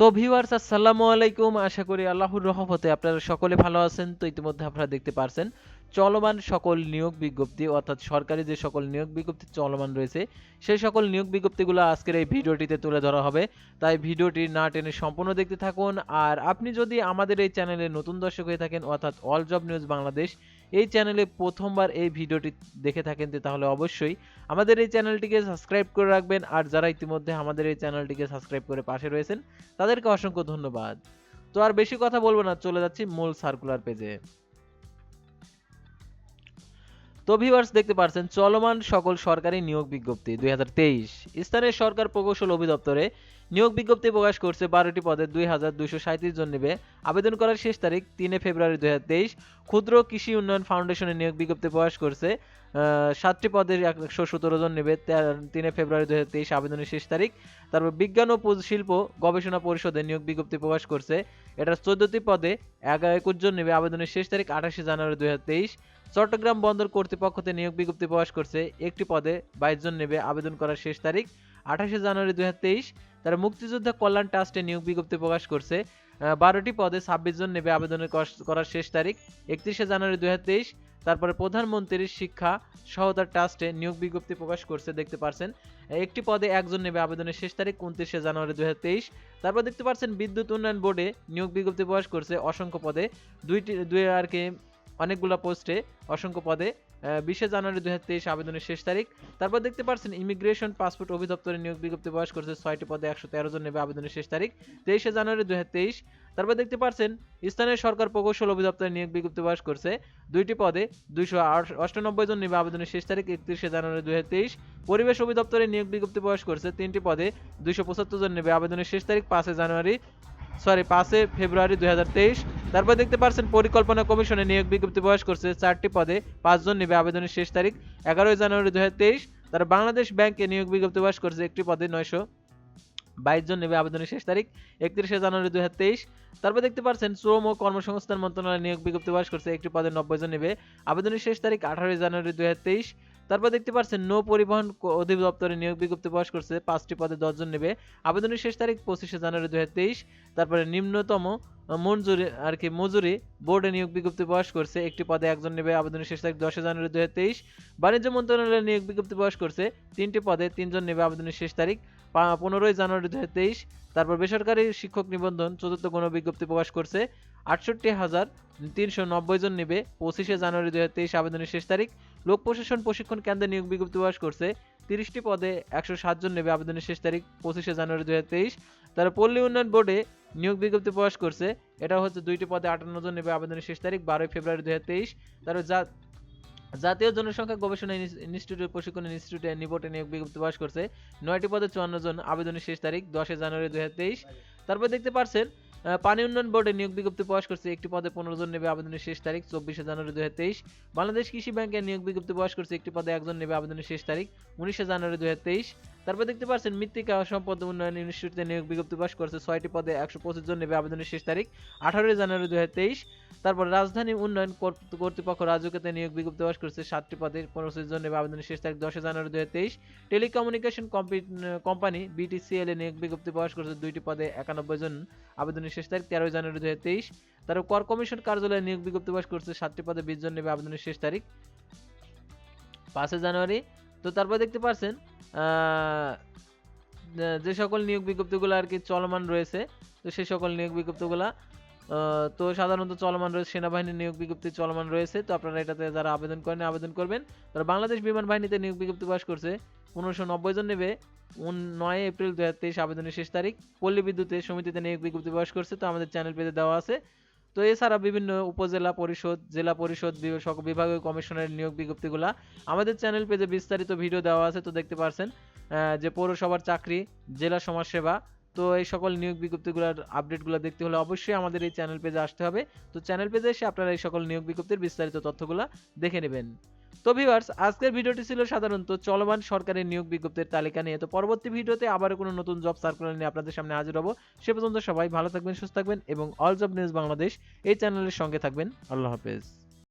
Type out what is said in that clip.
তো ভিউয়ার্স আসসালামু আলাইকুম। আশা করি আল্লাহর রহমতে আপনারা সকলে ভালো আছেন। তো ইতিমধ্যে আপনারা দেখতে পারছেন, চলমান সকল নিয়োগ বিজ্ঞপ্তি, অর্থাৎ সরকারি যে সকল নিয়োগ বিজ্ঞপ্তি চলমান রয়েছে, সেই সকল নিয়োগ বিজ্ঞপ্তিগুলো আজকের এই ভিডিওটিতে তুলে ধরা হবে। তাই ভিডিওটি না টেনে সম্পূর্ণ দেখতে থাকুন। আর আপনি যদি আমাদের এই চ্যানেলে নতুন দর্শক হয়ে থাকেন, অর্থাৎ অল জব নিউজ বাংলাদেশ এই চ্যানেলে প্রথমবার এই ভিডিওটি দেখে থাকেন তাহলে অবশ্যই আমাদের এই চ্যানেলটিকে সাবস্ক্রাইব করে রাখবেন। আর যারা ইতিমধ্যে আমাদের এই চ্যানেলটিকে সাবস্ক্রাইব করে পাশে রয়েছেন, তাদেরকে অসংখ্য ধন্যবাদ। তো আর বেশি কথা বলব না, চলে যাচ্ছি মূল সার্কুলার পেজে তো ভিউয়ার্স দেখতে পারছেন, চলমান সকল সরকারি নিয়োগ বিজ্ঞপ্তি দুই হাজার তেইশ। স্থানীয় সরকার প্রকৌশল অধিদপ্তরে নিয়োগ বিজ্ঞপ্তি প্রকাশ করছে বারোটি পদে দুই হাজার দুইশো সাঁত্রিশ জন নেবে। আবেদন করার শেষ তারিখ তিনে ফেব্রুয়ারি দু হাজার তেইশ। ক্ষুদ্র কৃষি উন্নয়ন ফাউন্ডেশনে নিয়োগ বিজ্ঞপ্তি প্রকাশ করছে সাতটি পদের একশো সতেরো জন নেবে। তিনে ফেব্রুয়ারি দু হাজার তেইশ আবেদনের শেষ তারিখ। তারপর বিজ্ঞান ও শিল্প গবেষণা পরিষদে নিয়োগ বিজ্ঞপ্তি প্রকাশ করছে। এটা চোদ্দটি পদে একুশ জন নেবে। আবেদনের শেষ তারিখ আঠাশে জানুয়ারি দু হাজার তেইশ। চট্টগ্রাম বন্দর কর্তৃপক্ষতে নিয়োগ বিজ্ঞপ্তি প্রকাশ করছে, একটি পদে বাইশ জন নেবে। আবেদন করার শেষ তারিখ আঠাশে জানুয়ারি দুই তারা মুক্তিযোদ্ধা কল্যাণ ট্রাস্টে নিয়োগ বিজ্ঞপ্তি প্রকাশ করছে। বারোটি পদে ছাব্বিশ জন নেবে আবেদনের করার শেষ তারিখ, একত্রিশে জানুয়ারি দু হাজার তেইশ, তারপরে প্রধানমন্ত্রীর শিক্ষা সহায়তা ট্রাস্টে নিয়োগ বিজ্ঞপ্তি প্রকাশ করছে, দেখতে পারছেন। একটি পদে একজন নেবে আবেদনের শেষ তারিখ, উনত্রিশে জানুয়ারি দু হাজার তেইশ। তারপর দেখতে পাচ্ছেন বিদ্যুৎ উন্নয়ন বোর্ডে নিয়োগ বিজ্ঞপ্তি প্রকাশ করছে অসংখ্য পদে। দুইটি, দুই আর কি অনেকগুলো পোস্টে অসংখ্য পদে। বিশে জানুয়ারি দুই হাজার তেইশ আবেদনের শেষ তারিখ। তারপর দেখতে পাচ্ছেন ইমিগ্রেশন পাসপোর্ট অধিদপ্তরে নিয়োগ বিজ্ঞপ্তি প্রকাশ করছে ছয়টি পদে একশো তেরো জন নেবে আবেদনের শেষ তারিখ, তেইশে জানুয়ারি দু হাজার তেইশ। তারপর দেখতে পাচ্ছেন স্থানীয় সরকার প্রকৌশল অধিদপ্তরে নিয়োগ বিজ্ঞপ্তি প্রকাশ করছে দুইটি পদে দুইশো অষ্টানব্বই জন নেবে আবেদনের শেষ তারিখ, একত্রিশে জানুয়ারি দুই হাজার তেইশ। পরিবেশ অধিদপ্তরে নিয়োগ বিজ্ঞপ্তি প্রকাশ করছে তিনটি পদে দুইশো পঁচাত্তর জন নেবে আবেদনের শেষ তারিখ, পাঁচে জানুয়ারি সরি পাঁচে ফেব্রুয়ারি দুই হাজার তেইশ। তারপর দেখতে পাচ্ছেন পরিকল্পনা কমিশনে নিয়োগ বিজ্ঞপ্তি প্রকাশ করছে চারটি পদে। পাঁচজন নেবে আবেদনের শেষ তারিখ, এগারোই জানুয়ারি দুই তারা বাংলাদেশ ব্যাংকে নিয়োগ বিজ্ঞপ্তি প্রকাশ করছে একটি পদে নয়শো বাইশ জন নেবে আবেদনের শেষ তারিখ, একত্রিশে জানুয়ারি দুই তারপর দেখতে পাচ্ছেন শ্রম ও কর্মসংস্থান মন্ত্রণালয় নিয়োগ বিজ্ঞপ্তি প্রকাশ করছে একটি পদে নব্বই জন নেবে আবেদনের শেষ তারিখ, আঠারোই জানুয়ারি দুই হাজার তেইশ। তারপর দেখতে পাচ্ছেন নৌ পরিবহন অধিদপ্তরে নিয়োগ বিজ্ঞপ্তি প্রকাশ করছে। পাঁচটি পদে দশজন নেবে। আবেদনের শেষ তারিখ পঁচিশে জানুয়ারি দু হাজার তেইশ। তারপরে নিম্নতম মঞ্জুরি আর কি মজুরি বোর্ডে নিয়োগ বিজ্ঞপ্তি প্রকাশ করছে। একটি পদে একজন নেবে। আবেদনের শেষ তারিখ দশে জানুয়ারি দু হাজার তেইশ। বাণিজ্য মন্ত্রণালয় নিয়োগ বিজ্ঞপ্তি প্রকাশ করছে। তিনটি পদে তিনজন নেবে। আবেদনের শেষ তারিখ পনেরোই জানুয়ারি দু হাজার তেইশ। তারপর বেসরকারি শিক্ষক নিবন্ধন চতুর্থ গণ বিজ্ঞপ্তি প্রকাশ করছে। আটষট্টি হাজার তিনশো নব্বই জন নেবে। পঁচিশে জানুয়ারি দুই হাজার তেইশ আবেদনের শেষ তারিখ। লোক প্রশাসন প্রশিক্ষণ কেন্দ্রে নিয়োগ বিজ্ঞপ্তি প্রকাশ করছে। তিরিশটি পদে একশো সাত জন নেবে আবেদনের শেষ তারিখ, পঁচিশে জানুয়ারি দুই হাজার তেইশ। তারা পল্লী উন্নয়ন বোর্ডে নিয়োগ বিজ্ঞপ্তি প্রকাশ করছে। এটা হচ্ছে দুইটি পদে আটান্ন জন নেবে আবেদনের শেষ তারিখ, বারোই ফেব্রুয়ারি দুই হাজার তারপর যা জাতীয় জনসংখ্যা গবেষণা ইনস্টিটিউটের ইনস্টিটিউট, প্রশিক্ষণ ইনস্টিটিউটে নিবটে নিয়োগ বিজ্ঞপ্তি প্রকাশ করছে। নয়টি পদে চুয়ান্ন জন আবেদনের শেষ তারিখ দশই জানুয়ারি দুই তারপর দেখতে পারছেন পানি উন্নয়ন বোর্ডে নিয়োগ বিজ্ঞপ্তি প্রকাশ করছে, একটি পদে পনেরো জন নেবে আবেদনের শেষ তারিখ, চব্বিশে জানুয়ারি দুই হাজার তেইশ। বাংলাদেশ কৃষি ব্যাংকের নিয়োগ বিজ্ঞপ্তি প্রকাশ করছে, একটি পদে একজন নেবে আবেদনের শেষ তারিখ, উনিশে জানুয়ারি দুই হাজার তেইশ। তারপর দেখতে পাচ্ছেন মৃত্তিকা সম্পদ উন্নয়ন ইনস্টিটিউটে নিয়োগ বিজ্ঞপ্তি প্রকাশ করছে। ছয়টি পদে একশো পঁচিশ জন নেবে আবেদনের শেষ তারিখ, আঠারোই জানুয়ারি দুই তারপর রাজধানী উন্নয়ন কর্তৃপক্ষ রাজুকেতে নিয়োগ বিজ্ঞপ্তি প্রকাশ করছে, সাতটি পদে পনেরো জন নেবে আবেদনের শেষ তারিখ, দশই জানুয়ারি দুই টেলিকমিউনিকেশন কোম্পানি বিটিসিএল এ নিয়োগ বিজ্ঞপ্তি প্রকাশ করেছে, দুইটি পদে একানব্বই জন আবেদনের শেষ তারিখ, তেরোই জানুয়ারি দুই হাজার তেইশ। তারপর কর কমিশন কার্যালয়ে নিয়োগ বিজ্ঞপ্তি প্রকাশ করছে, সাতটি পদে বিশ জন নেবে আবেদনের শেষ তারিখ, পাঁচই জানুয়ারি। তো তারপর দেখতে পাচ্ছেন যে সকল নিয়োগ বিজ্ঞপ্তিগুলো আর কি চলমান রয়েছে, তো সেই সকল নিয়োগ বিজ্ঞপ্তিগুলা তো সাধারণত চলমান রয়েছে সেনাবাহিনীর নিয়োগ বিজ্ঞপ্তি চলমান রয়েছে, তো আপনারা এটাতে যারা আবেদন করেন, আবেদন করবেন। তারা বাংলাদেশ বিমান বাহিনীতে নিয়োগ বিজ্ঞপ্তি প্রকাশ করছে পনেরোশো নব্বই জন নেবে নয় এপ্রিল দু হাজার তেইশ আবেদনের শেষ তারিখ, পল্লী বিদ্যুতের সমিতিতে নিয়োগ বিজ্ঞপ্তি প্রকাশ করছে, তো আমাদের চ্যানেল পেজে দেওয়া আছে। তো এছাড়া বিভিন্ন উপজেলা পরিষদ, জেলা পরিষদ বিভাগীয় কমিশনের নিয়োগ বিজ্ঞপ্তিগুলা আমাদের চ্যানেল পেজে বিস্তারিত ভিডিও দেওয়া আছে, তো দেখতে পারছেন যে পৌরসভার চাকরি, জেলা সমাজসেবা, তো এই সকল নিয়োগ বিজ্ঞপ্তিগুলোর আপডেটগুলো দেখতে হলে অবশ্যই আমাদের এই চ্যানেল পেজে আসতে হবে। তো চ্যানেল পেজে এসে আপনারা এই সকল নিয়োগ বিজ্ঞপ্তির বিস্তারিত তথ্যগুলো দেখে নেবেন। তো ভিউয়ার্স আজকের ভিডিওটি ছিল সাধারণত চলমান সরকারের নিয়োগ বিজ্ঞপ্তির তালিকা নিয়ে। তো পরবর্তী ভিডিওতে আবার কোনো নতুন জব সার্কুলার নিয়ে আপনাদের সামনে হাজির হব। সে পর্যন্ত সবাই ভালো থাকবেন, সুস্থ থাকবেন এবং অল জব নিউজ বাংলাদেশ এই চ্যানেলের সঙ্গে থাকবেন। আল্লাহ হাফেজ।